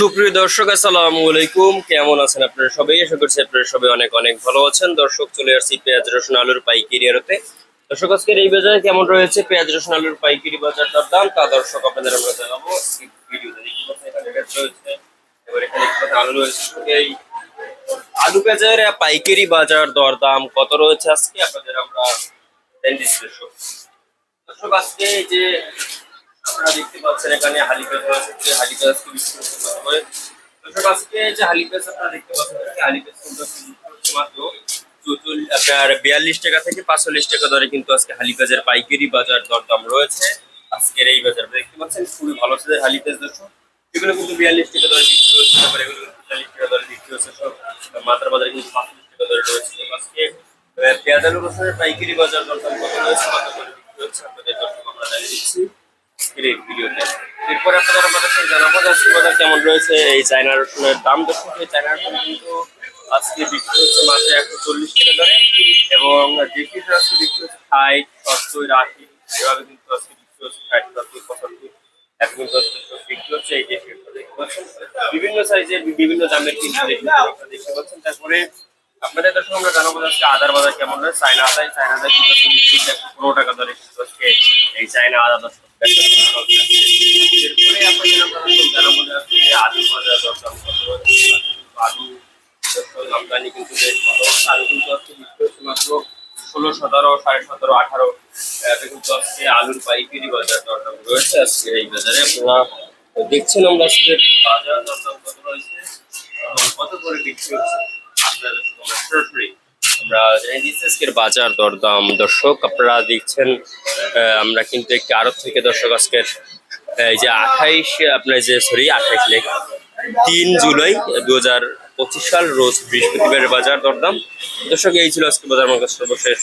সুপ্রিয় দর্শক, আসসালামু আলাইকুম। কেমন আছেন আপনারা সবাই? আশা করছি আপনারা সবাই অনেক অনেক ভালো আছেন। দর্শক, চলে আসছি পেঁয়াজ, রসুন, আলুর পাইকারি আড়তে। দর্শক, আজকের এই বাজারে কেমন রয়েছে? পেঁয়াজ, রসুন, আলুর পাইকারি বাজারটার দাম? তা দর্শক, আপনাদের আমরা জানাব। ভিডিওতে রয়েছে। এবার এখানে আলু রয়েছে। এই আলু পেঁয়াজের পাইকারি বাজার দর দাম কত রয়েছে আজকে? আপনাদের আমরা দর্শক, আজকে যে আপনারা দেখতে পাচ্ছেন এখানে হালি পেঁয়াজ রয়েছে যে হালি পেঁয়াজ কি বিক্রি দর্শক, আজকে যে হালি আপনারা দেখতে পাচ্ছেন এই হালি পেঁয়াজ কিন্তু মাত্র আপনার বিয়াল্লিশ টাকা থেকে পাঁচচল্লিশ টাকা দরে কিন্তু আজকে হালি পাইকারি বাজার দরদাম রয়েছে। আজকের এই বাজার দেখতে পাচ্ছেন, খুবই ভালো সাইজের হালি পেঁয়াজ দর্শক। এগুলো কিন্তু বিয়াল্লিশ টাকা দরে বিক্রি হচ্ছে, তারপরে এগুলো চল্লিশ টাকা দরে বিক্রি হচ্ছে, সব মাত্রা বাজারে কিন্তু পাঁচচল্লিশ টাকা দরে রয়েছে। আজকে পেঁয়াজ আলু রসুনের পাইকারি বাজার দরদাম রয়েছে, কত করে বিক্রি হচ্ছে, আপনাদের দর্শক আমরা জানিয়ে দিচ্ছি। আজকের ভিডিওতে। এরপরে আপনাদের আমাদের সাথে জানাব যে বাজার কেমন রয়েছে, এই চায়না রসুনের দাম দর্শক এই চায়না রসুন কিন্তু আজকে হচ্ছে মাত্র একশো চল্লিশ টাকা দরে, এবং দেশি আজকে বিক্রি হচ্ছে হচ্ছে ষাট, সত্তর, পঁচাত্তর দেখতে পাচ্ছেন। বিভিন্ন সাইজের, বিভিন্ন দামের কিন্তু দেখতে পাচ্ছেন। তারপরে আপনাদের দর্শক, আমরা জানাব যে আজকে আদার বাজার কেমন রয়েছে, চায়না আদায় চায়না আদায় কিন্তু পনেরো টাকা দরে। কিন্তু আজকে এই চায়না এরপরে আপনাদের আমরা জানাব যে আলু বাজার কত আমদানি কিন্তু ষোলো, সতেরো, সাড়ে সতেরো, আঠারো। আলুর পাইকারি বাজার রয়েছে এই বাজারে। দেখছেন আমরা আজকে বাজার দরদাম কত রয়েছে কত করে বিক্রি হচ্ছে আপনাদের সঙ্গে আমরা সরাসরি আমরা আজকের বাজার দরদাম, দর্শক আপনারা দেখছেন আমরা কিন্তু একটি আরব থেকে দর্শক আজকের এই যে আঠাইশ, আপনার যে সরি আঠাইশ লেখ, তিন জুলাই দু হাজার পঁচিশ সাল রোজ বৃহস্পতিবারের বাজার দরদাম। দর্শক, এই ছিল আজকে বাজার মার্কেট সর্বশেষ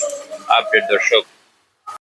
আপডেট, দর্শক।